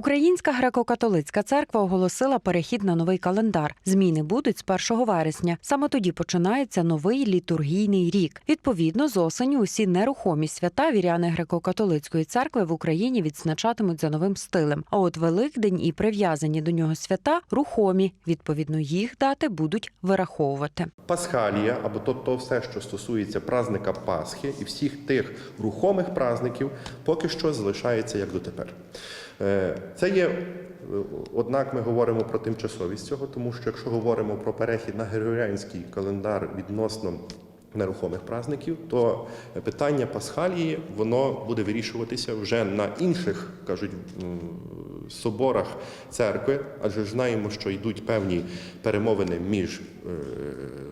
Українська греко-католицька церква оголосила перехід на новий календар. Зміни будуть з 1 вересня. Саме тоді починається новий літургійний рік. Відповідно, з осені усі нерухомі свята віряни греко-католицької церкви в Україні відзначатимуть за новим стилем. А от Великдень і прив'язані до нього свята рухомі. Відповідно, їх дати будуть вираховувати. Пасхалія, або то, то все, що стосується празника Пасхи і всіх тих рухомих празників, поки що залишається як дотепер. Е, Це є, е, однак ми говоримо про тимчасовість цього, тому що якщо говоримо про перехід на григоріанський календар відносно нерухомих празників, то питання Пасхалії воно буде вирішуватися вже на інших, кажуть, соборах церкви, адже знаємо, що йдуть певні перемовини між е,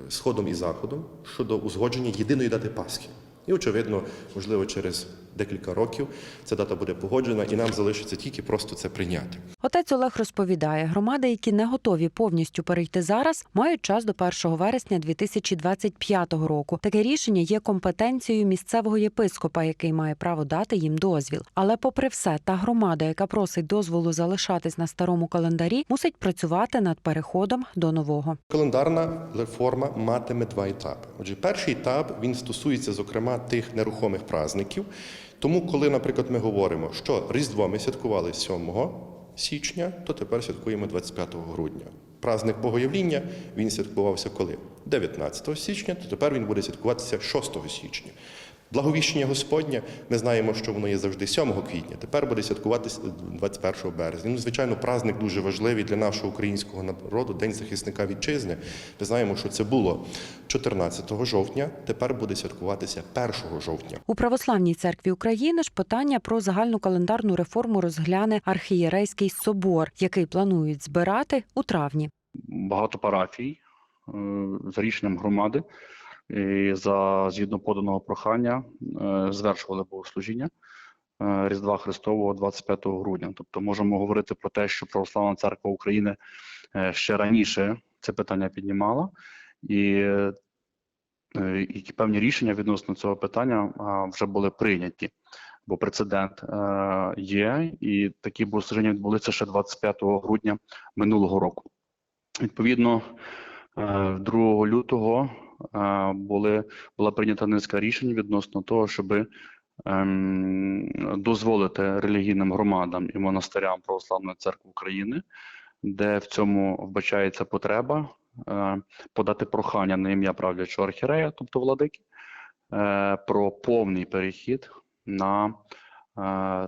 Сходом і Заходом щодо узгодження єдиної дати Пасхи. І, очевидно, можливо, через декілька років ця дата буде погоджена, і нам залишиться тільки просто це прийняти. Отець Олег розповідає, громади, які не готові повністю перейти зараз, мають час до 1 вересня 2025 року. Таке рішення є компетенцією місцевого єпископа, який має право дати їм дозвіл. Але, попри все, та громада, яка просить дозволу залишатись на старому календарі, мусить працювати над переходом до нового. Календарна реформа матиме два етапи. Отже, перший етап він стосується, зокрема, тих нерухомих празників. Тому, коли, наприклад, ми говоримо, що Різдво ми святкували 7 січня, то тепер святкуємо 25 грудня. Празник Богоявління він святкувався коли? 19 січня, то тепер він буде святкуватися 6 січня. Благовіщення Господнє, ми знаємо, що воно є завжди 7 квітня. Тепер буде святкуватися 21 березня. Ну, звичайно, праздник дуже важливий для нашого українського народу, День захисника вітчизни. Ми знаємо, що це було 14 жовтня. Тепер буде святкуватися 1 жовтня. У православній церкві України ж питання про загальну календарну реформу розгляне архієрейський собор, який планують збирати у травні. багато парафій е, за рішенням громади і за згідно поданого прохання е, звершували богослужіння е, Різдва Христового 25 грудня. Тобто можемо говорити про те, що Православна церква України е, ще раніше це питання піднімала, і, і певні рішення відносно цього питання вже були прийняті. Бо прецедент е, є, і такі богослужіння відбулися ще 25 грудня минулого року. Відповідно, е, 2 лютого були, була прийнята низка рішень відносно того, щоб дозволити релігійним громадам і монастирям Православної церкви України, де в цьому вбачається потреба, е, подати прохання на ім'я правлячого архірея, тобто владики, е, про повний перехід на е,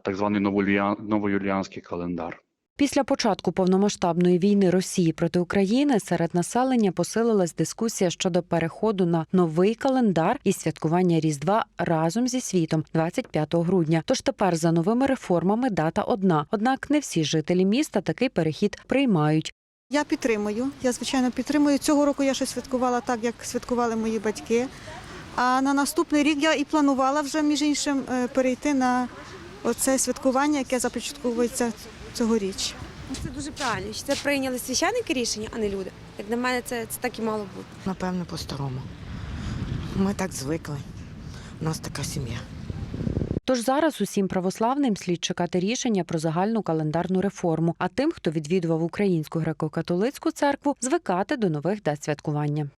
так званий новоюліан- новоюліанський календар. Після початку повномасштабної війни Росії проти України серед населення посилилась дискусія щодо переходу на новий календар і святкування Різдва разом зі світом 25 грудня. Тож тепер за новими реформами дата одна. Однак не всі жителі міста такий перехід приймають. Я підтримую. Я звичайно підтримую. Цього року я щось святкувала так, як святкували мої батьки. А на наступний рік я і планувала вже між іншим е, перейти на оце святкування, яке започатковується цьогоріч. Ну, Це дуже правильно. що Це прийняли священники рішення, а не люди. Як на мене, це, це так і мало бути. Напевно, по-старому. Ми так звикли. У нас така сім'я. Тож зараз усім православним слід чекати рішення про загальну календарну реформу. А тим, хто відвідував українську греко-католицьку церкву, звикати до нових дат святкування.